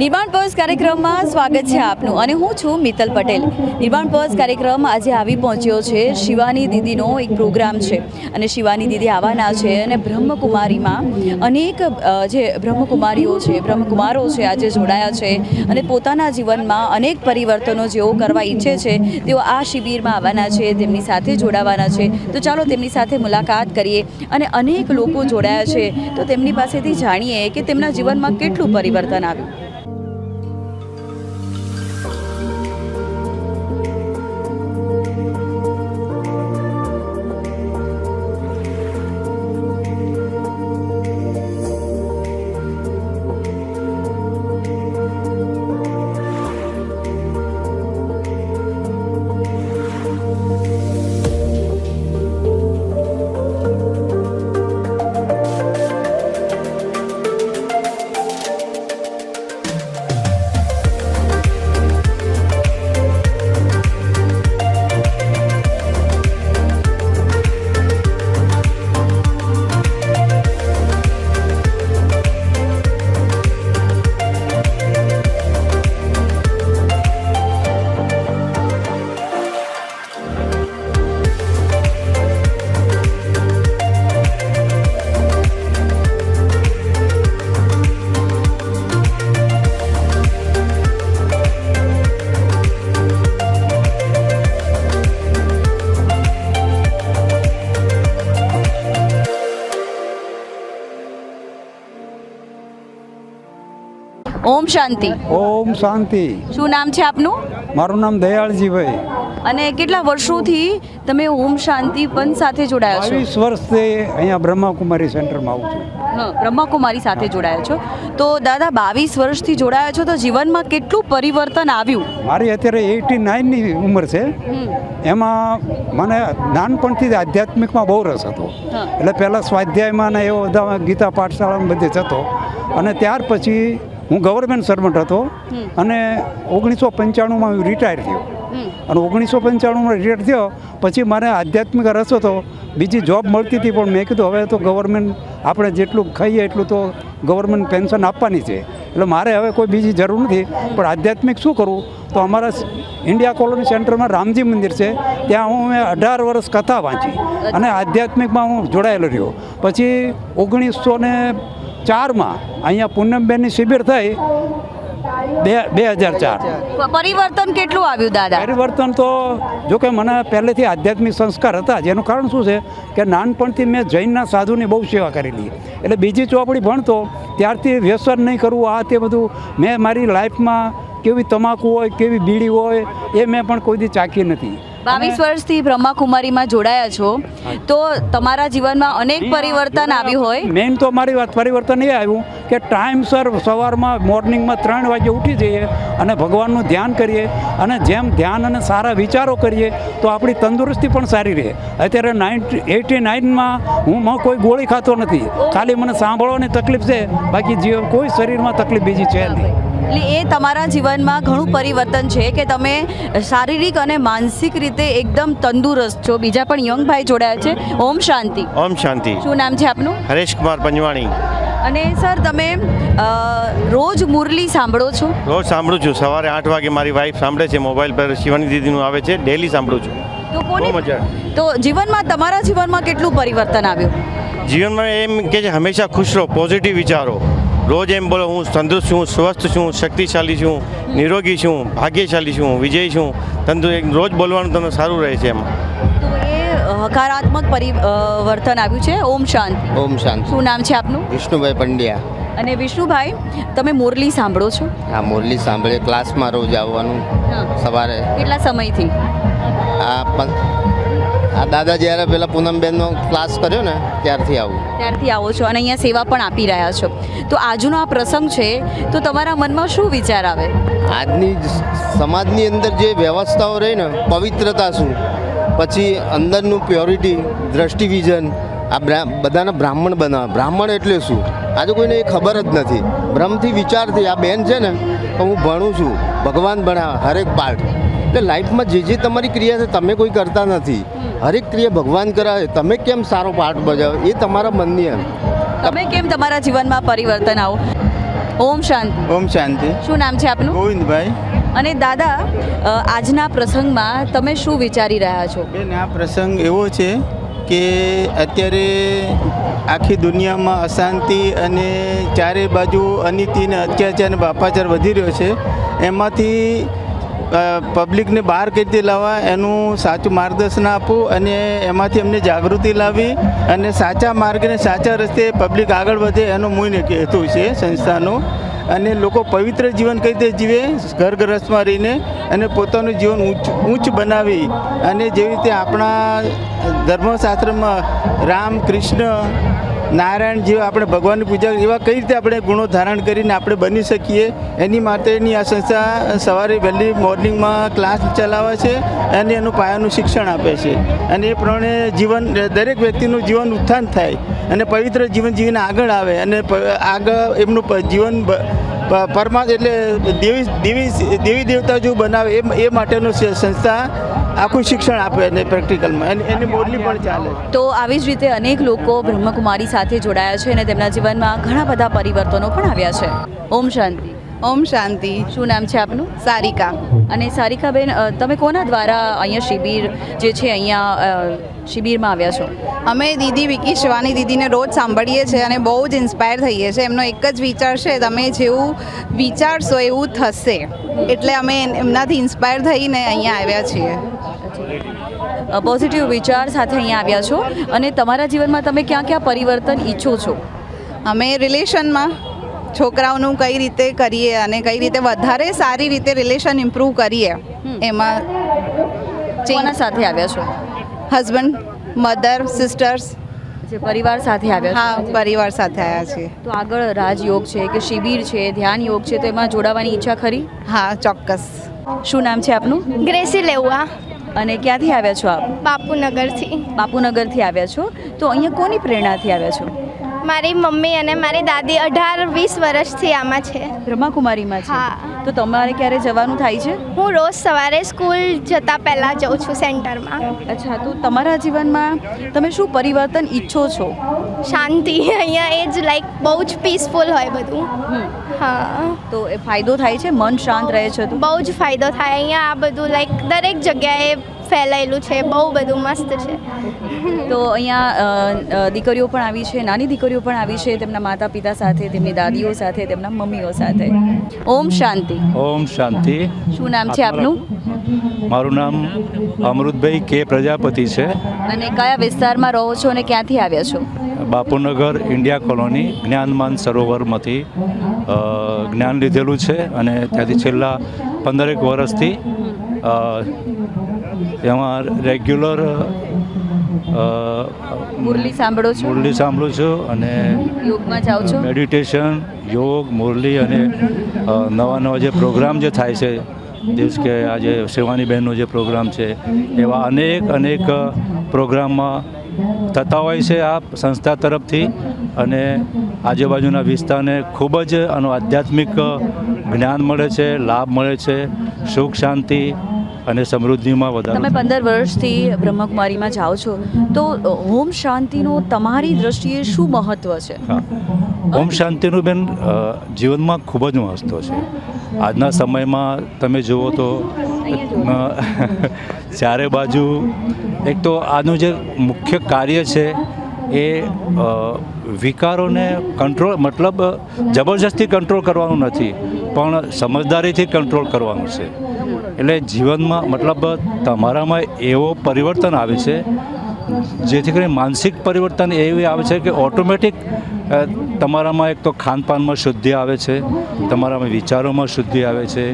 નિર્માણ પર્સ કાર્યક્રમમાં સ્વાગત છે આપનું અને હું છું મિત્તલ પટેલ. નિર્માણ પર્સ કાર્યક્રમ આજે આવી પહોંચ્યો છે શિવાની દીદીનો એક પ્રોગ્રામ છે અને શિવાની દીદી આવવાના છે અને બ્રહ્મકુમારીમાં અનેક જે બ્રહ્મકુમારીઓ છે, બ્રહ્મકુમારો છે આજે જોડાયા છે અને પોતાના જીવનમાં અનેક પરિવર્તનો જેઓ કરવા ઈચ્છે છે તેઓ આ શિબિરમાં આવવાના છે, તેમની સાથે જોડાવાના છે. તો ચાલો તેમની સાથે મુલાકાત કરીએ અને અનેક લોકો જોડાયા છે. તો તેમની પાસેથી જાણીએ કે તેમના જીવનમાં કેટલું પરિવર્તન આવ્યું. શાંતિ. ઓમ શાંતિ. શું નામ છે આપનું? મારું નામ દયાળજીભાઈ. અને કેટલા વર્ષોથી તમે ઓમ શાંતિ પણ સાથે જોડાયા છો? બાવીસ વર્ષથી અહીંયા બ્રહ્માકુમારી સેન્ટરમાં આવું છું. બ્રહ્માકુમારી સાથે જોડાયા છો. તો દાદા બાવીસ વર્ષથી જોડાયા છો તો જીવનમાં કેટલું પરિવર્તન આવ્યું? મારી અત્યારે એટી નાઇનની ઉંમર છે. એમાં મને નાનપણથી જ આધ્યાત્મિકમાં બહુ રસ હતો. એટલે પહેલાં સ્વાધ્યાયમાં ને એવો બધા ગીતા પાઠશાળામાં બધે જતો. અને ત્યાર પછી હું ગવર્મેન્ટ સર્વન્ટ હતો અને ઓગણીસો પંચાણુંમાં હું રિટાયર થયો. અને ઓગણીસો પંચાણુંમાં રિટાયર થયો પછી મારે આધ્યાત્મિક રસ હતો. બીજી જોબ મળતી હતી પણ મેં કીધું હવે તો ગવર્મેન્ટ આપણે જેટલું ખાઈએ એટલું તો ગવર્મેન્ટ પેન્શન આપવાની છે. એટલે મારે હવે કોઈ બીજી જરૂર નથી. પણ આધ્યાત્મિક શું કરવું તો અમારા ઇન્ડિયા કોલોની સેન્ટરમાં રામજી મંદિર છે. ત્યાં હું મેં અઢાર વર્ષ કથા વાંચી. અને આધ્યાત્મિકમાં હું જોડાયેલો રહ્યો. પછી ઓગણીસો ને ચારમાં અહીંયા પૂનમબેનની શિબિર થઈ. બે બે હજાર ચાર. પરિવર્તન કેટલું આવ્યું દાદા? પરિવર્તન તો જો કે મને પહેલેથી આધ્યાત્મિક સંસ્કાર હતા જેનું કારણ શું છે કે નાનપણથી મેં જૈનના સાધુની બહુ સેવા કરેલી. એટલે બીજી ચોપડી ભણતો ત્યારથી વ્યસન નહીં કરવું આ તે બધું. મેં મારી લાઈફમાં કેવી તમાકુ હોય કેવી બીડી હોય એ મેં પણ કોઈ દી ચાખી નથી. બાવીસ વર્ષથી બ્રહ્માકુમારીમાં જોડાયા છો. તો તમારા જીવનમાં અનેક પરિવર્તન આવ્યું હોય. મેઇન તો મારી વાત પરિવર્તન એ આવ્યું કે ટાઈમસર સવારમાં મોર્નિંગમાં ત્રણ વાગે ઉઠી જઈએ અને ભગવાનનું ધ્યાન કરીએ અને જેમ ધ્યાન અને સારા વિચારો કરીએ તો આપણી તંદુરસ્તી પણ સારી રહે. અત્યારે નાઇન્ટી એટી નાઇનમાં હું કોઈ ગોળી ખાતો નથી. ખાલી મને સાંભળવાની તકલીફ છે. બાકી જીવ કોઈ શરીરમાં તકલીફ બીજી છે નહીં. એટલે એ તમારા જીવનમાં ઘણું પરિવર્તન છે કે તમે શારીરિક અને માનસિક રીતે એકદમ તંદુરસ્ત છો. બીજા પણ યંગ ભાઈ જોડાયા છે. ઓમ શાંતિ. ઓમ શાંતિ. શું નામ છે આપનું? હરેશ કુમાર પંજવાણી. અને સર તમે રોજ મુરલી સાંભળો છો? રોજ સાંભળું છું. સવારે આઠ વાગે મારી વાઈફ સાંભળે છે. મોબાઈલ પર શિવાની દીદીનું આવે છે. ડેલી સાંભળું છું. તો કોની મજા તો જીવનમાં તમારા જીવનમાં કેટલું પરિવર્તન આવ્યું? જીવનમાં એમ કે છે હંમેશા ખુશ રહો. પોઝિટિવ વિચારો. રોજ એમ બોલો હું તંદુરસ્ત છું સ્વસ્થ છું શક્તિશાળી છું નિરોગી છું ભાગ્યશાળી છું વિજય છું. તંદુ રોજ બોલવાનું તમને સારું રહે છે એમાં. તો એ હકારાત્મક પરિવર્તન આવ્યું છે. ઓમ શાંત. ઓમ શાંત. શું નામ છે આપનું? વિષ્ણુભાઈ પંડ્યા. અને વિષ્ણુભાઈ તમે મોરલી સાંભળો છો? આ મોરલી સાંભળે ક્લાસમાં રોજ આવવાનું. સવારે. કેટલા સમયથી? આ આ દાદા જ્યારે પેલા પૂનમબેનનો ક્લાસ કર્યો ને ત્યારથી આવું. ત્યારથી આવો છો અને અહીંયા સેવા પણ આપી રહ્યા છો. તો આજનો આ પ્રસંગ છે તો તમારા મનમાં શું વિચાર આવે? આજની સમાજની અંદર જે વ્યવસ્થાઓ રહી ને પવિત્રતા શું? પછી અંદરનું પ્યોરિટી દ્રષ્ટિ વિઝન આ બધાને બ્રાહ્મણ બનાવે બ્રાહ્મણ એટલે શું? આજે કોઈને એ ખબર જ નથી. ભ્રમથી વિચારથી આ બેન છે ને તો હું ભણું છું. ભગવાન ભણાવે હરેક પાઠ. એટલે લાઈફમાં જે જે તમારી ક્રિયા છે તમે કોઈ કરતા નથી. હરેક ક્રિયા ભગવાન કરાવે તમે કેમ સારો પાઠ બજાવો? એ તમારા મનની એમ. તમે કેમ તમારા જીવનમાં પરિવર્તન આવો? ઓમ શાંતિ. ઓમ શાંતિ. શું નામ છે આપનું? ગોવિંદભાઈ. અને દાદા આજના પ્રસંગમાં તમે શું વિચારી રહ્યા છો? બેન આ પ્રસંગ એવો છે કે અત્યારે આખી દુનિયામાં અશાંતિ અને ચારે બાજુ અનિતિ અને અત્યાચાર અને બાપાચાર વધી રહ્યો છે. એમાંથી પબ્લિકને બહાર કઈ રીતે લાવવા, એનું સાચું માર્ગદર્શન આપવું અને એમાંથી એમને જાગૃતિ લાવી અને સાચા માર્ગને સાચા રસ્તે પબ્લિક આગળ વધે એનો મૂળ હેતુ છે સંસ્થાનો. અને લોકો પવિત્ર જીવન કઈ રીતે જીવે? ઘર ગ્રસ્તમાં રહીને અને પોતાનું જીવન ઊંચ ઊંચ બનાવી અને જેવી રીતે આપણા ધર્મશાસ્ત્રમાં રામ, કૃષ્ણ નારાયણ જેવા આપણે ભગવાનની પૂજા એવા કઈ રીતે આપણે ગુણો ધારણ કરીને આપણે બની શકીએ? એની માટેની આ સંસ્થા સવારે વહેલી મોર્નિંગમાં ક્લાસ ચલાવે છે અને એનું પાયાનું શિક્ષણ આપે છે. અને એ પ્રમાણે જીવન, દરેક વ્યક્તિનું જીવન ઉત્થાન થાય અને પવિત્ર જીવન જીવીને આગળ આવે અને આગળ એમનું જીવન બ- પરમા, એટલે દેવી દેવી દેવી દેવતા જો બનાવે એ માટેનું સંસ્થા આખું શિક્ષણ આપે અને પ્રેક્ટિકલમાં. એની મોરલી પણ ચાલે. તો આવી જ રીતે અનેક લોકો બ્રહ્મકુમારી સાથે જોડાયા છે અને તેમના જીવનમાં ઘણા બધા પરિવર્તનો પણ આવ્યા છે. ઓમ શાંતિ. ઓમ શાંતિ. શું નામ છે આપનું? સારિકા. અને સારિકાબેન તમે કોના દ્વારા અહીંયા શિબિર જે છે અહીંયા શિબિરમાં આવ્યા છો? અમે દીદી વિકી શિવાની દીદીને રોજ સાંભળીએ છીએ અને બહુ જ ઇન્સ્પાયર થઈએ છીએ. એમનો એક જ વિચાર છે તમે જેવું વિચારશો એવું થશે. એટલે અમે એમનાથી ઇન્સ્પાયર થઈને અહીંયા આવ્યા છીએ. પોઝિટિવ વિચાર સાથે અહીંયા આવ્યા છો. અને તમારા જીવનમાં તમે ક્યાં ક્યાં પરિવર્તન ઈચ્છો છો? અમે રિલેશનમાં છોકરાઓનું કઈ રીતે કરીએ અને કઈ રીતે વધારે સારી રીતે રિલેશન ઇમ્પ્રૂવ કરીએ એમાં કોના સાથે આવ્યા છો? હસબન્ડ મધર સિસ્ટર્સ જે પરિવાર સાથે આવ્યા હા પરિવાર સાથે આવ્યા છીએ. તો આગળ રાજયોગ છે કે શિબિર છે ધ્યાન યોગ છે તો એમાં જોડાવાની ઈચ્છા ખરી? હા ચોક્કસ. શું નામ છે આપનું? ગ્રેસી લેવા. અને ક્યાંથી આવ્યા છો આપ? બાપુનગરથી. બાપુનગરથી આવ્યા છો. તો અહીંયા કોની પ્રેરણાથી આવ્યા છો? મારી મમ્મી અને મારી દાદી અઢાર વીસ વર્ષથી આમાં છે. બ્રહ્માકુમારીમાં છે? હા. તો તમારે ક્યારે જવાનું થાય છે? હું રોજ સવારે સ્કૂલ જતાં પહેલાં જાઉં છું સેન્ટરમાં. અચ્છા તો તમારા જીવનમાં તમે શું પરિવર્તન ઈચ્છો છો? શાંતિ. અહીંયા એ જ લાઈક બહુ જ પીસફુલ હોય બધું. હા. તો એ ફાયદો થાય છે? મન શાંત રહે છે તો? બહુ જ ફાયદો થાય. અહીંયા આ બધું લાઈક દરેક જગ્યાએ ફેલાયેલું છે બહુ બધું મસ્ત છે. તો અહીંયા દીકરીઓ પણ આવી છે નાની દીકરીઓ પણ આવી છે તેમના માતા પિતા સાથે તેમની દાદીઓ સાથે તેમના મમ્મીઓ સાથે. ઓમ શાંતિ. ઓમ શાંતિ. શું નામ છે આપનું? મારું નામ અમૃતભાઈ કે પ્રજાપતિ છે. અને કયા વિસ્તારમાં રહો છો અને ક્યાંથી આવ્યા છો? બાપુનગર ઇન્ડિયા કોલોની જ્ઞાનમાન સરોવરમાંથી જ્ઞાન લીધેલું છે અને ત્યાંથી છેલ્લા પંદરેક વર્ષથી એમાં રેગ્યુલર મુરલી સાંભળો છો? મુરલી સાંભળું છું અને યોગમાં જાઓ છો? મેડિટેશન યોગ મુરલી અને નવા નવા જે પ્રોગ્રામ જે થાય છે દિવસ કે આજે સેવાની બહેનનો જે પ્રોગ્રામ છે એવા અનેક અનેક પ્રોગ્રામમાં થતા હોય છે આ સંસ્થા તરફથી અને આજુબાજુના વિસ્તારને ખૂબ જ આનું આધ્યાત્મિક જ્ઞાન મળે છે લાભ મળે છે સુખ શાંતિ અને સમૃદ્ધિમાં તમે પંદર વર્ષથી બ્રહ્મકુમારીમાં જાઓ છો તો હોમ શાંતિનું તમારી દ્રષ્ટિએ શું મહત્વ છે? હોમ શાંતિનું બેન જીવનમાં ખૂબ જ મહત્વ છે. આજના સમયમાં તમે જુઓ તો ચારે બાજુ એક તો આનું જે મુખ્ય કાર્ય છે એ વિકારોને કંટ્રોલ મતલબ જબરજસ્તી કંટ્રોલ કરવાનું નથી પણ સમજદારીથી કંટ્રોલ કરવાનું છે. એટલે જીવનમાં મતલબ તમારામાં એવો પરિવર્તન આવે છે જેથી કરીને માનસિક પરિવર્તન એવી આવે છે કે ઓટોમેટિક તમારામાં એક તો ખાનપાનમાં શુદ્ધિ આવે છે તમારામાં વિચારોમાં શુદ્ધિ આવે છે.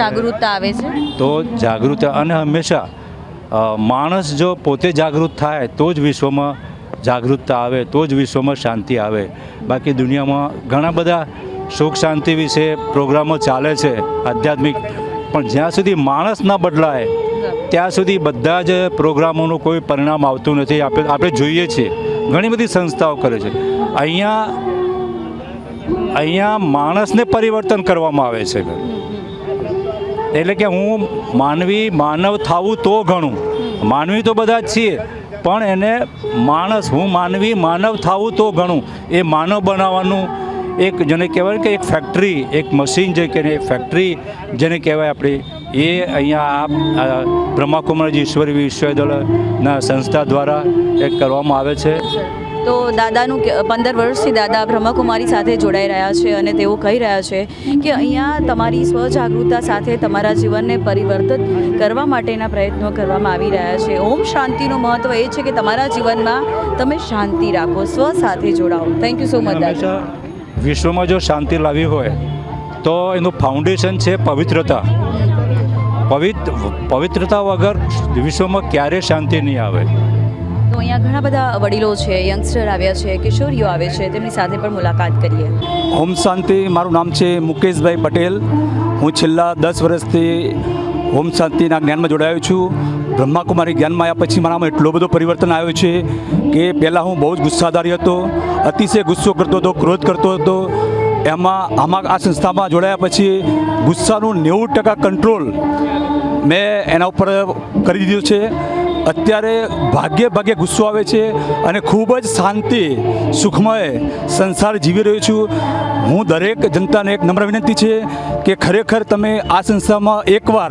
જાગૃતતા આવે છે. તો જાગૃત અને હંમેશા માણસ જો પોતે જાગૃત થાય તો જ વિશ્વમાં જાગૃતતા આવે, તો જ વિશ્વમાં શાંતિ આવે. બાકી દુનિયામાં ઘણા બધા સુખ શાંતિ વિશે પ્રોગ્રામો ચાલે છે, આધ્યાત્મિક. પણ જ્યાં સુધી માણસ ના બદલાય, ત્યાં સુધી બધા જ પ્રોગ્રામોનું કોઈ પરિણામ આવતું નથી. આપણે આપણે જોઈએ છીએ. ઘણી બધી સંસ્થાઓ કરે છે. અહીંયા અહીંયા માણસને પરિવર્તન કરવામાં આવે છે. એટલે કે હું માનવી, માનવ થવું તો ઘણું. માનવી તો બધા જ છીએ. પણ એને માણસ, હું માનવી, માનવ થાવું તો ઘણું. એ માનવ બનાવવાનું એક, જેને કહેવાય કે એક ફેક્ટરી એક મશીન જે કે ફેક્ટરી જેને કહેવાય આપણી. એ અહીંયા આ બ્રહ્માકુમારજી ઈશ્વરી વિશ્વવિદ્યાલયના સંસ્થા દ્વારા એક કરવામાં આવે છે. તો દાદાનું પંદર વર્ષથી દાદા બ્રહ્મકુમારી સાથે જોડાઈ રહ્યા છે અને તેઓ કહી રહ્યા છે કે અહીંયા તમારી સ્વજાગૃતતા સાથે તમારા જીવનને પરિવર્તિત કરવા માટેના પ્રયત્નો કરવામાં આવી રહ્યા છે. ઓમ શાંતિનું મહત્વ એ છે કે તમારા જીવનમાં તમે શાંતિ રાખો સ્વ સાથે જોડાઓ. થેન્ક યુ સો મચ દાદા. વિશ્વમાં જો શાંતિ લાવી હોય તો એનું ફાઉન્ડેશન છે પવિત્રતા. પવિત્ર પવિત્રતા વગર વિશ્વમાં ક્યારેય શાંતિ નહીં આવે. તો અહીંયા ઘણા બધા વડીલો છે યંગસ્ટર આવ્યા છે, કિશોરીઓ આવે છે, તેમની સાથે પણ મુલાકાત કરીએ. ઓમ શાંતિ, મારું નામ છે મુકેશભાઈ પટેલ. હું છેલ્લા દસ વર્ષથી ઓમ શાંતિના જ્ઞાનમાં જોડાયો છું. બ્રહ્માકુમારી જ્ઞાનમાં આવ્યા પછી મારામાં એટલો બધો પરિવર્તન આવ્યો છે કે પહેલાં હું બહુ જ ગુસ્સાદારી હતો, અતિશય ગુસ્સો કરતો હતો, ક્રોધ કરતો હતો. એમાં આમાં આ સંસ્થામાં જોડાયા પછી ગુસ્સાનું નેવું ટકા કંટ્રોલ મેં એના ઉપર કરી દીધું છે. અત્યારે ભાગ્યે ભાગ્યે ગુસ્સો આવે છે અને ખૂબ જ શાંતિ, સુખમય સંસાર જીવી રહ્યો છું. હું દરેક જનતાને એક નમ્ર વિનંતી છે કે ખરેખર તમે આ સંસ્થામાં એકવાર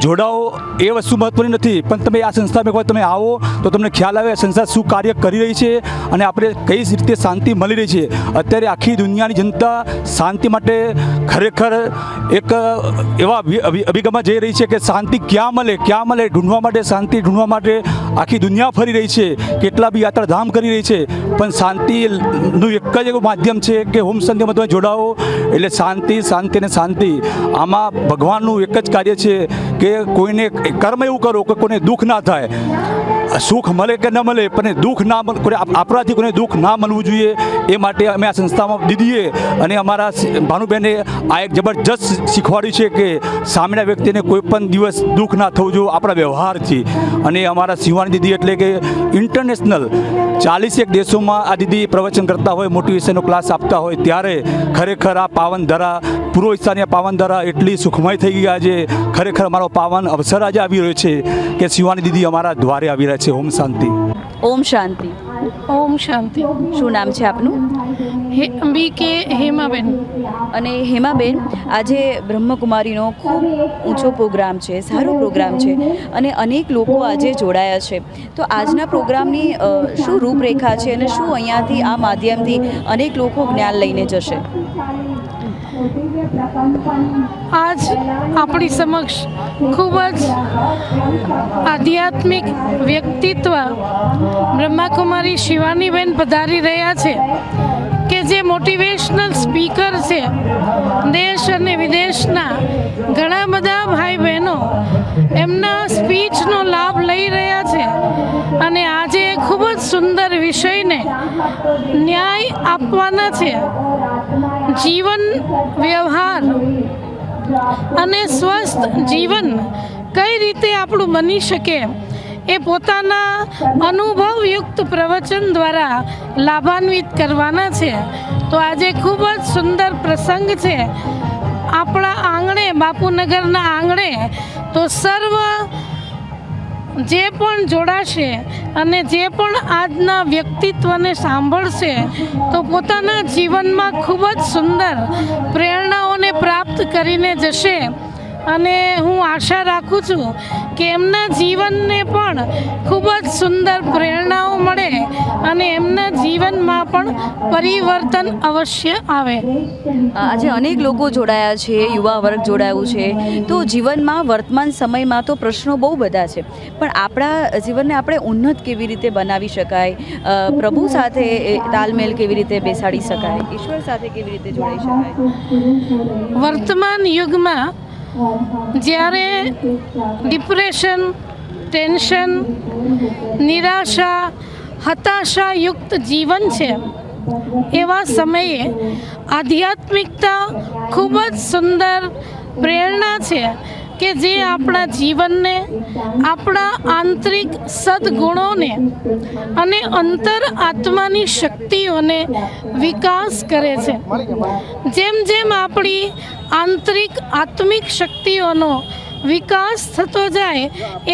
જોડાઓ એ વસ્તુ મહત્વની નથી, પણ તમે આ સંસ્થામાં એકવાર તમે આવો, તો તમને ખ્યાલ આવે આ સંસ્થા શું કાર્ય કરી રહી છે અને આપણે કઈ રીતે શાંતિ મળી રહી છે. અત્યારે આખી દુનિયાની જનતા શાંતિ માટે ખરેખર એક, એવા અભિ- અભિ- અભિગમમાં જઈ રહી છે કે શાંતિ ક્યાં મળે ક્યાં મળે, ઢૂંઢવા માટે, શાંતિ ઢૂંઢવા માટે આખી દુનિયા ફરી રહી છે, કેટલા બી યાત્રાધામ કરી રહી છે, પણ શાંતિનું એક જ એવું માધ્યમ છે કે હોમ સંધ્યામાં તમે જોડાઓ, એટલે શાંતિ શાંતિ અને શાંતિ. આમાં ભગવાનનું એક જ કાર્ય છે કે કોઈને કર્મ એવું કરો કે કોઈને દુઃખ ના થાય. સુખ મળે કે ન મળે, પણ દુઃખ ના મળે આપણાથી કોઈને દુઃખ ના મળવું જોઈએ, એ માટે અમે આ સંસ્થામાં દીધીએ. અને અમારા ભાનુબેને આ એક જબરજસ્ત શીખવાડ્યું છે કે સામેના વ્યક્તિને કોઈ પણ દિવસ દુઃખ ના થવું જોઈએ આપણા વ્યવહારથી. અને અમારા સિંહવાણી દીદી એટલે કે ઇન્ટરનેશનલ ચાલીસેક દેશોમાં આ દીદી પ્રવચન કરતા હોય, મોટિવેશનનો ક્લાસ આપતા હોય, ત્યારે ખરેખર આ પાવન ધરા પૂર્વ વિસ્તારની પાવન ધારા એટલી સુખમય થઈ ગઈ આજે. ખરેખર અમારો પાવન અવસર આજે આવી રહ્યો છે કે શિવાની દીદી અમારા દ્વારે આવી રહ્યા છે. ઓમ શાંતિ. ઓમ શાંતિ. ઓમ શાંતિ. શું નામ છે આપનું? હે બી કે હેમાબેન? અને હેમાબેન આજે બ્રહ્મકુમારીનો ખૂબ ઊંચો પ્રોગ્રામ છે સારો પ્રોગ્રામ છે અને અનેક લોકો આજે જોડાયા છે. તો આજના પ્રોગ્રામની શું રૂપરેખા છે અને શું અહીંયાથી આ માધ્યમથી અનેક લોકો જ્ઞાન લઈને જશે? આજ આપણી સમક્ષ ખૂબ જ આધ્યાત્મિક વ્યક્તિત્વ બ્રહ્માકુમારી શિવાનીબેન પધારી રહ્યા છે. જે મોટિવેશનલ સ્પીકર છે, દેશ અને વિદેશના ઘણા બધા ભાઈ બહેનો એમના સ્પીચનો લાભ લઈ રહ્યા છે અને આજે ખૂબ જ સુંદર વિષયને ન્યાય આપવાના છે. જીવન વ્યવહાર અને સ્વસ્થ જીવન કઈ રીતે આપણું બની શકે? એ પોતાના અનુભવયુક્ત પ્રવચન દ્વારા લાભાન્વિત કરવાના છે. તો આજે ખૂબ જ સુંદર પ્રસંગ છે. આપણા આંગણે, બાપુનગરના આંગણે, તો સર્વ જે પણ જોડાશે અને જે પણ આજના વ્યક્તિત્વને સાંભળશે, તો પોતાના જીવનમાં ખૂબ જ સુંદર પ્રેરણાઓને પ્રાપ્ત કરીને જશે. અને હું આશા રાખું છું કે એમના જીવનને પણ ખૂબ જ સુંદર પ્રેરણાઓ મળે અને એમના જીવનમાં પણ પરિવર્તન અવશ્ય આવે. આજે અનેક લોકો જોડાયા છે યુવા વર્ગ જોડાયું છે. તો જીવનમાં વર્તમાન સમયમાં તો પ્રશ્નો બહુ બધા છે. પણ આપણા જીવનને આપણે ઉન્નત કેવી રીતે બનાવી શકાય? પ્રભુ સાથે તાલમેલ કેવી રીતે બેસાડી શકાય? ઈશ્વર સાથે કેવી રીતે જોડાઈ શકાય? વર્તમાન યુગમાં જ્યારે ડિપ્રેશન, ટેન્શન, નિરાશા હતાશાયુક્ત જીવન છે, એવા સમયે આધ્યાત્મિકતા ખૂબ જ સુંદર પ્રેરણા છે. કે જે આપણા જીવનને, આપણા આંતરિક સદગુણોને અને અંતર આત્માની શક્તિઓને વિકાસ કરે છે. જેમ જેમ આપણી આંતરિક આત્મિક શક્તિઓનો વિકાસ થતો જાય,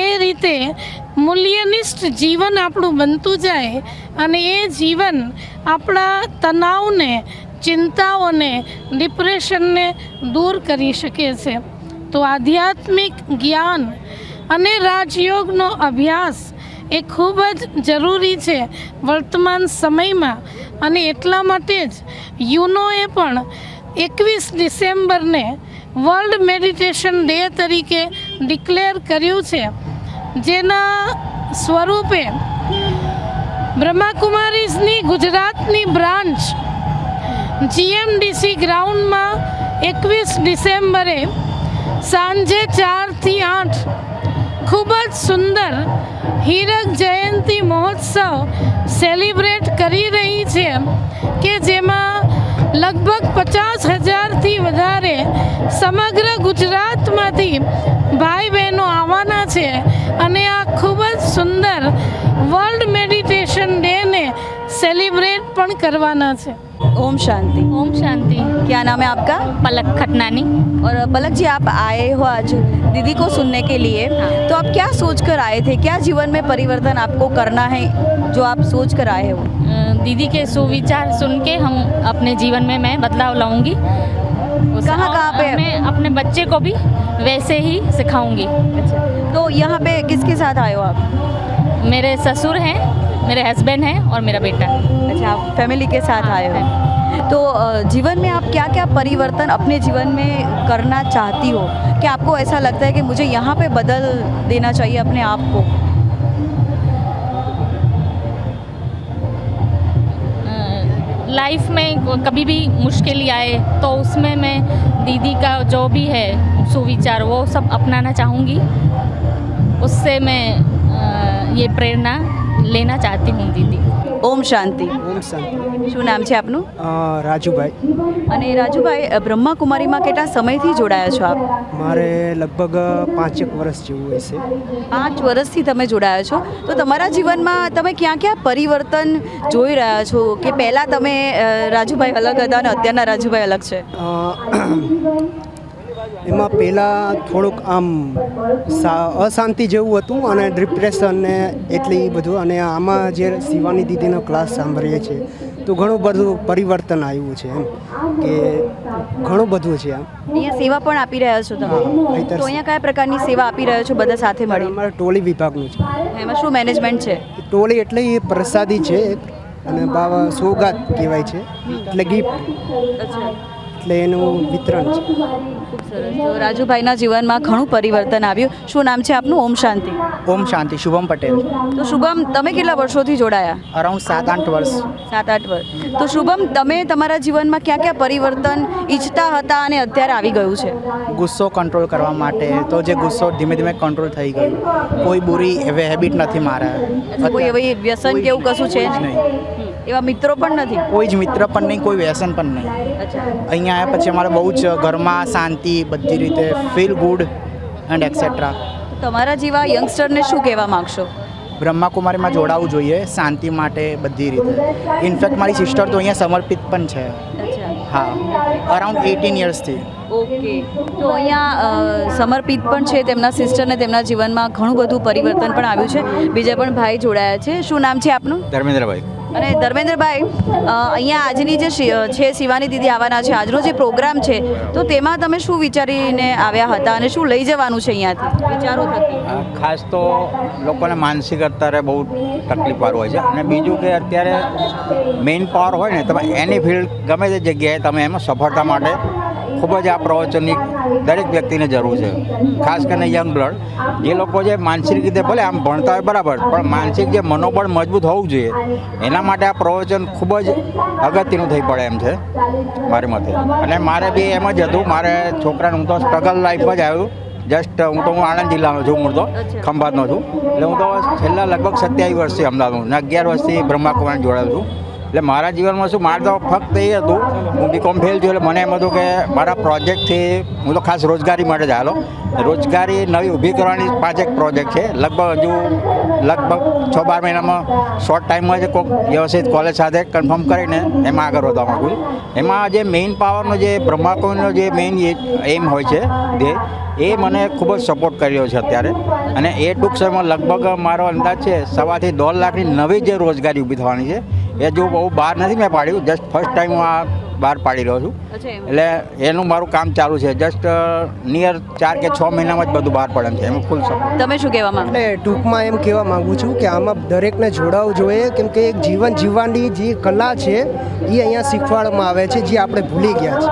એ રીતે મૂલ્યનિષ્ઠ જીવન આપણું બનતું જાય અને એ જીવન આપણા તણાવને ચિંતાઓને ડિપ્રેશનને દૂર કરી શકે છે. તો આધ્યાત્મિક જ્ઞાન અને રાજયોગનો અભ્યાસ એ ખૂબ જ જરૂરી છે વર્તમાન સમયમાં. અને એટલા માટે જ યુનોએ પણ એકવીસ ડિસેમ્બરને વર્લ્ડ મેડિટેશન ડે તરીકે ડિક્લેર કર્યું છે. જેના સ્વરૂપે બ્રહ્માકુમારીઝની ગુજરાતની બ્રાન્ચ જીએમડીસી ગ્રાઉન્ડમાં એકવીસ ડિસેમ્બરે સાંજે ચારથી આઠ. ખૂબ જ સુંદર હીરક જયંતી મહોત્સવ સેલિબ્રેટ કરી રહી છે કે જેમાં લગભગ પચાસ હજારથી વધારે સમગ્ર ગુજરાતમાંથી ભાઈ બહેનો આવવાના છે. અને આ ખૂબ જ સુંદર વર્લ્ડ મેડિટેશન ડેને સેલિબ્રેટ પણ કરવાના છે ओम शांति ओम शांति क्या नाम है आपका पलक खटनानी और पलक जी आप आए हो आज दीदी को सुनने के लिए तो आप क्या सोच कर आए थे क्या जीवन में परिवर्तन आपको करना है जो आप सोच कर आए हो अ, दीदी के सुविचार सुन के हम अपने जीवन में मैं बदलाव लाऊंगी उस- कहाँ- कहाँ पे? और मैं अपने बच्चे को भी वैसे ही सिखाऊंगी अच्छा तो यहाँ पे किसके साथ आए हो आप मेरे ससुर हैं मेरे हस्बैंड हैं और मेरा बेटा है। अच्छा आप फैमिली के साथ हाँ, आए हो। तो जीवन में आप क्या क्या परिवर्तन अपने जीवन में करना चाहती हो? क्या आपको ऐसा लगता है कि मुझे यहाँ पे बदल देना चाहिए अपने आप को? लाइफ में कभी भी मुश्किल आए तो उसमें मैं दीदी का जो भी है सुविचार वो सब अपनाना चाहूँगी। उससे मैं ये प्रेरणा लेना चाहती हूँ दीदी ઓમ શાંતિ ઓમ શાંતિ શું નામ છે આપનું અ, રાજુભાઈ અને રાજુભાઈ અ, બ્રહ્માકુમારીમાં કેટલા સમયથી જોડાયા છો આપ મારે લગભગ પાંચેક વર્ષ જેવું હોય છે પાંચ વર્ષથી તમે જોડાયા છો તો તમારા જીવનમાં તમે ક્યાં ક્યાં પરિવર્તન જોઈ રહ્યા છો કે પહેલાં તમે અ, રાજુભાઈ અલગ હતા અને અત્યારના રાજુભાઈ અલગ છે અ, એમાં પહેલાં થોડુંક આમ અશાંતિ જેવું હતું અને ડિપ્રેશન ને એટલી બધું. અને આમાં જે શિવાની દીદીનો ક્લાસ સાંભળીએ છીએ તો ઘણું બધું પરિવર્તન આવ્યું છે એમ કે ઘણું બધું છે આમ. અહીંયા સેવા પણ આપી રહ્યા છો તમે? તો અહીંયા કયા પ્રકારની સેવા આપી રહ્યા છો બધા સાથે મળી? અમારા ટોલી વિભાગનું છે. એમાં શું મેનેજમેન્ટ છે? ટોળી એટલે એ પ્રસાદી છે અને બાવા સોગાત કહેવાય છે એટલે ગિફ્ટ અચ્છા. એટલે એનું વિતરણ છે. ખૂબ સરસ. તો રાજુભાઈના જીવનમાં ઘણું પરિવર્તન આવ્યું. શું નામ છે આપનું? ઓમ શાંતિ. ઓમ શાંતિ શુભમ પટેલ. તો શુભમ તમે કેટલા વર્ષોથી જોડાયા? અરાઉન્ડ સાત આઠ વર્ષ. સાત આઠ વર્ષ. તો શુભમ તમે તમારા જીવનમાં ક્યાં ક્યાં પરિવર્તન ઈચ્છતા હતા અને અત્યારે આવી ગયું છે? ગુસ્સો કંટ્રોલ કરવા માટે તો જે ગુસ્સો ધીમે ધીમે કંટ્રોલ થઈ ગયું. કોઈ બુરી એવી હેબિટ નથી મારા. કોઈ એવી વ્યસન કે એવું કશું છે? જ નહીં. એવા મિત્રો પણ નથી? કોઈ જ મિત્ર પણ નહીં કોઈ વ્યસન પણ નહીં. અચ્છા. અહીંયા આવ્યા પછી અમારે બહુ જ ઘરમાં શાંતિ બધી રીતે ફીલ ગુડ એન્ડ એક્સેટ્રા તમારા જેવા યંગસ્ટરને શું કહેવા માગશો? બ્રહ્માકુમારીમાં જોડાવવું જોઈએ શાંતિ માટે બધી રીતે. ઇનફેક્ટ મારી સિસ્ટર તો અહીંયા સમર્પિત પણ છે. હા. અરાઉન્ડ એટીન યર્સથી ઓકે. તો અહીંયા સમર્પિત પણ છે તેમના સિસ્ટરને તેમના જીવનમાં ઘણું બધું પરિવર્તન પણ આવ્યું છે. બીજા પણ ભાઈ જોડાયા છે. શું નામ છે આપનું? ધર્મેન્દ્રભાઈ. અને ધર્મેન્દ્રભાઈ અહીંયા આજની જે છે શિવાની દીદી આવવાના છે, આજનો જે પ્રોગ્રામ છે, તો તેમાં તમે શું વિચારીને આવ્યા હતા અને શું લઈ જવાનું છે અહીંયાથી? વિચારો ખાસ તો લોકોને માનસિક અત્યારે બહુ તકલીફવાળું હોય છે. અને બીજું કે અત્યારે મેઇન પાવર હોય ને તમે એની ફિલ્ડ ગમે તે જગ્યાએ તમે એમાં સફળતા માટે ખૂબ જ આ પ્રવચનની દરેક વ્યક્તિને જરૂર છે. ખાસ કરીને યંગ બ્લડ જે લોકો જે માનસિક રીતે ભલે આમ ભણતા હોય બરાબર પણ માનસિક જે મનોબળ મજબૂત હોવું જોઈએ એના માટે આ પ્રવચન ખૂબ જ અગત્યનું થઈ પડે એમ છે મારી મતે. અને મારે બી એમ જ હતું મારે છોકરાને હું તો સ્ટ્રગલ લાઈફ જ આવ્યું. જસ્ટ હું તો હું આણંદ જિલ્લાનો છું મૂળ તો ખંભાતનો છું. એટલે હું તો છેલ્લા લગભગ સત્યાવીસ વર્ષથી અમદાવાદમાં અને અગિયાર વર્ષથી બ્રહ્માકુમારી જોડાયો છું. એટલે મારા જીવનમાં શું, મારે તો ફક્ત એ હતું, હું બીકોમ ફેલ થયું એટલે મને એમ હતું કે મારા પ્રોજેક્ટથી હું તો ખાસ રોજગારી માટે જ હાલો રોજગારી નવી ઊભી કરવાની પાંચેક પ્રોજેક્ટ છે. લગભગ હજુ, લગભગ છ બાર મહિનામાં શોર્ટ ટાઈમમાં જ કોઈક વ્યવસ્થિત કોલેજ સાથે કન્ફર્મ કરીને એમાં આગળ વધવા માગું છું. એમાં જે મેઇન પાવરનો જે, બ્રહ્માકુંડનો જે મેઇન એમ હોય છે, જે, એ મને ખૂબ જ સપોર્ટ કર્યો છે અત્યારે. અને એ ટૂંક સમયમાં લગભગ મારો અંદાજ છે સવાથી દોઢ લાખની નવી જે રોજગારી ઊભી થવાની છે એ જો બહુ બહાર નથી મેં પાડ્યું જસ્ટ ફર્સ્ટ ટાઈમ હું આ બહાર પાડી રહ્યો છું. એટલે એનું મારું કામ ચાલુ છે જસ્ટ નિયર ચાર કે છ મહિનામાં જ બધું બહાર પડે છે એમ ફૂલ તમે શું કહેવા માંગો? એટલે ટૂંકમાં એમ કહેવા માંગુ છું કે આમાં દરેકને જોડાવવું જોઈએ કેમ કે એક જીવન જીવવાની જે કલા છે એ અહીંયા શીખવાડવામાં આવે છે જે આપણે ભૂલી ગયા છે.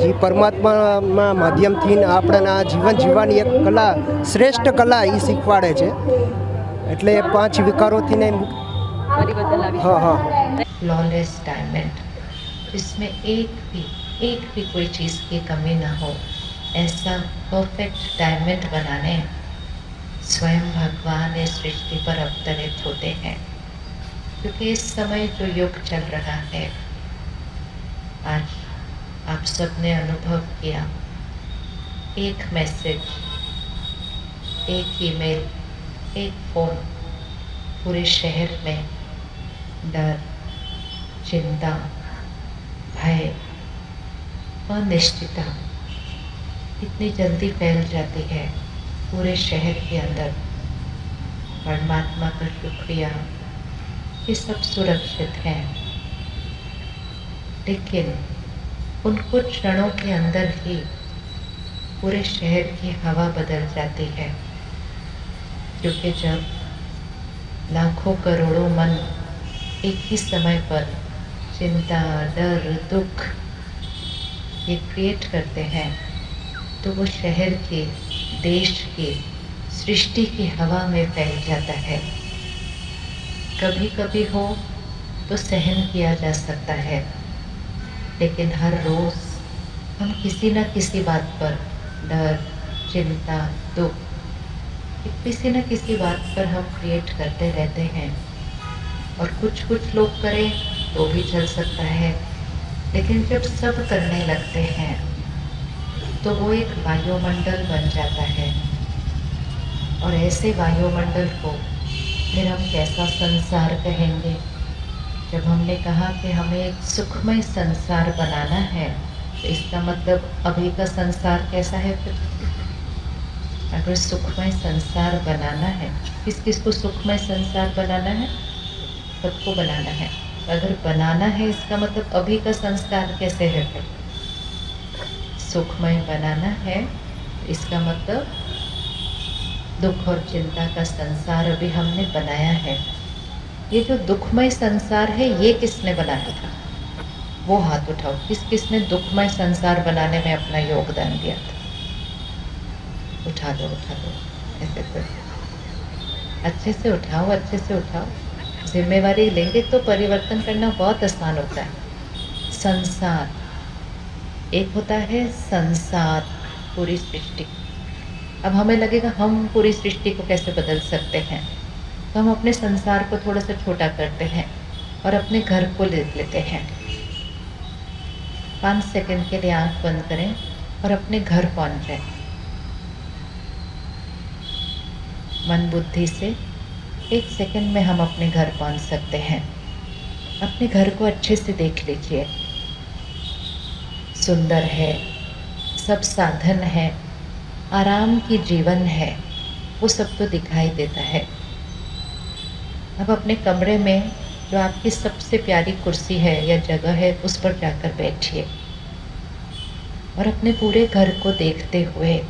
જે પરમાત્માના માધ્યમથી આપણને આ જીવન જીવવાની એક કલા શ્રેષ્ઠ કલા એ શીખવાડે છે. એટલે પાંચ વિકારોથી ને પરિવર્તન લાવી હા હા फ्लॉलेस डायमंड जिसमें एक भी एक भी कोई चीज़ की कमी ना हो ऐसा परफेक्ट डायमंड बनाने स्वयं भगवान इस सृष्टि पर अवतरित होते हैं क्योंकि इस समय जो युग चल रहा है आज आप सबने अनुभव किया एक मैसेज एक ईमेल एक फ़ोन पूरे शहर में डर चिंता, भय, अनिश्चितता इतनी जल्दी फैल जाती है पूरे शहर के अंदर। परमात्मा का शुक्रिया। ये सब सुरक्षित हैं। लेकिन उन कुछ क्षणों के अंदर ही पूरे शहर की हवा बदल जाती है। क्योंकि जब लाखों करोड़ों मन एक ही समय पर चिंता, डर, दुख ये क्रिएट करते हैं। तो वो शहर के, देश के, सृष्टि की हवा में फैल जाता है। कभी कभी हो तो सहन किया जा सकता है। लेकिन हर रोज़ हम किसी न किसी बात पर डर, चिंता, दुख, किसी न किसी बात पर हम क्रिएट करते रहते हैं। और कुछ कुछ लोग करें तो भी चल सकता है। लेकिन जब सब करने लगते हैं तो वो एक वायुमंडल बन जाता है। और ऐसे वायुमंडल को फिर हम कैसा संसार कहेंगे? जब हमने कहा कि हमें एक सुखमय संसार बनाना है तो इसका मतलब अभी का संसार कैसा है फिर? अगर सुखमय संसार बनाना है, किस किस को सुखमय संसार बनाना है? सबको बनाना है। अगर बनाना है, इसका मतलब अभी का संस्कार कैसे है? फिर सुखमय बनाना है, इसका मतलब दुख और चिंता का संसार अभी हमने बनाया है। ये जो दुखमय संसार है, ये किसने बनाया था? वो हाथ उठाओ। किस, किसने दुखमय संसार बनाने में अपना योगदान दिया था? उठा दो उठा दो। ऐसे कर अच्छे से उठाओ, अच्छे से उठाओ। जिम्मेवारी लेंगे तो परिवर्तन करना बहुत आसान होता है। संसार। एक होता है संसार, पूरी सृष्टि। अब हमें लगेगा हम पूरी सृष्टि को कैसे बदल सकते हैं? तो हम अपने संसार को थोड़ा सा छोटा करते हैं और अपने घर को ले लेते हैं। पाँच सेकंड के लिए आँख बंद करें और अपने घर पहुँच जाए मन बुद्धि से एक सेकंड में हम अपने घर पहुँच सकते हैं। अपने घर को अच्छे से देख लीजिए। सुंदर है, सब साधन है, आराम की जीवन है, वो सब तो दिखाई देता है। अब अपने कमरे में जो आपकी सबसे प्यारी कुर्सी है या जगह है, उस पर जाकर बैठिए। और अपने पूरे घर को देखते हुए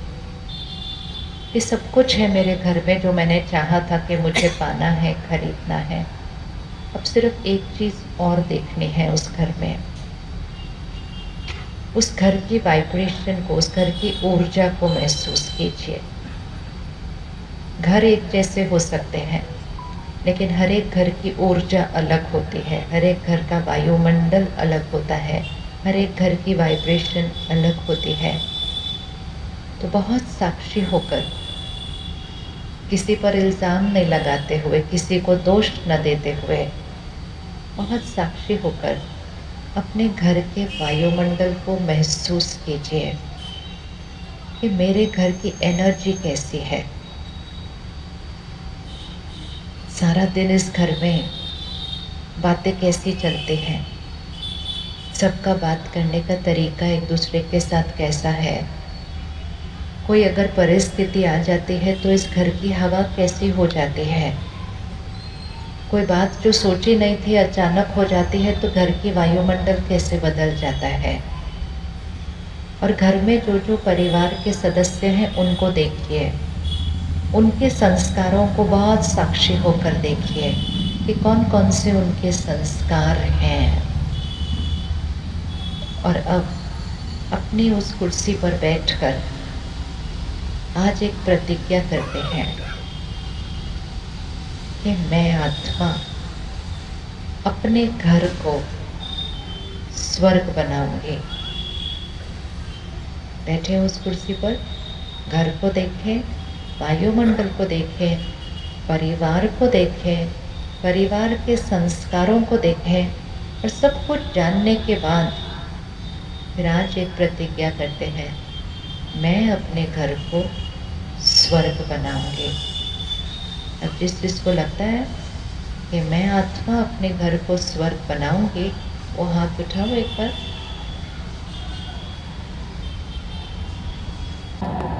ये सब कुछ है मेरे घर में जो मैंने चाहा था कि मुझे पाना है, खरीदना है। अब सिर्फ़ एक चीज़ और देखनी है उस घर में। उस घर की वाइब्रेशन को, उस घर की ऊर्जा को महसूस कीजिए। घर एक जैसे हो सकते हैं, लेकिन हर एक घर की ऊर्जा अलग होती है। हर एक घर का वायुमंडल अलग होता है। हर एक घर की वाइब्रेशन अलग होती है। तो बहुत साक्षी होकर किसी पर इल्ज़ाम नहीं लगाते हुए, किसी को दोष न देते हुए, बहुत साक्षी होकर अपने घर के वायुमंडल को महसूस कीजिए कि मेरे घर की एनर्जी कैसी है। सारा दिन इस घर में बातें कैसी चलती हैं? सबका बात करने का तरीका एक दूसरे के साथ कैसा है? कोई अगर परिस्थिति आ जाती है तो इस घर की हवा कैसी हो जाती है? कोई बात जो सोची नहीं थी, अचानक हो जाती है तो घर की वायुमंडल कैसे बदल जाता है? और घर में जो जो परिवार के सदस्य हैं, उनको देखिए। उनके संस्कारों को बहुत साक्षी होकर देखिए कि कौन कौन से उनके संस्कार हैं। और अब अपनी उस कुर्सी पर बैठकर आज एक प्रतिज्ञा करते हैं कि मैं आत्मा अपने घर को स्वर्ग बनाऊँगी। बैठे उस कुर्सी पर, घर को देखें, वायुमंडल को देखें, परिवार को देखें, परिवार के संस्कारों को देखें और सब कुछ जानने के बाद फिर आज एक प्रतिज्ञा करते हैं। मैं अपने घर को स्वर्ग बनाऊंगी अब जिस जिसको लगता है कि मैं आत्मा अपने घर को स्वर्ग बनाऊंगी वो हाथ उठाओ एक बार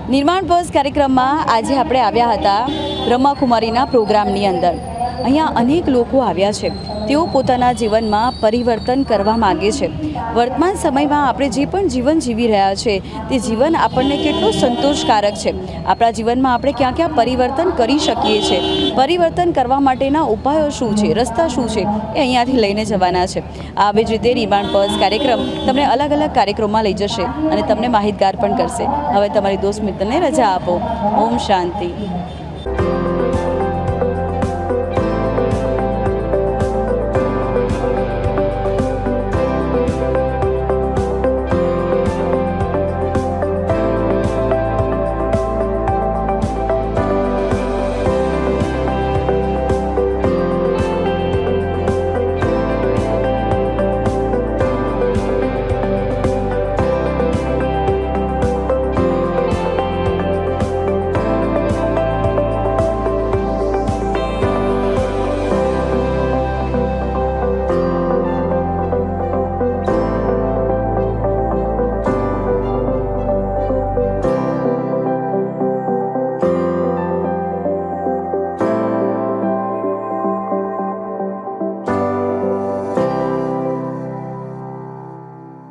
નિર્માણ બસ કાર્યક્રમમાં આજે આપણે આવ્યા હતા બ્રહ્માકુમારીના પ્રોગ્રામની અંદર અહીંયા અનેક લોકો આવ્યા છે તેઓ પોતાના જીવનમાં પરિવર્તન કરવા માગે છે. વર્તમાન સમયમાં આપણે જે પણ જીવન જીવી રહ્યા છે, તે જીવન આપણને કેટલું સંતોષકારક છે. આપણા જીવનમાં આપણે ક્યાં ક્યાં પરિવર્તન કરી શકીએ છીએ પરિવર્તન કરવા માટેના ઉપાયો શું છે? રસ્તા શું છે? એ અહીંયાથી લઈને જવાના છે. આવી જ રીતે નિર્માણ પર્સ કાર્યક્રમ તમને અલગ અલગ કાર્યક્રમમાં લઈ જશે અને તમને માહિતગાર પણ કરશે. હવે તમારી દોસ્ત મિત્રને રજા આપો. ઓમ શાંતિ.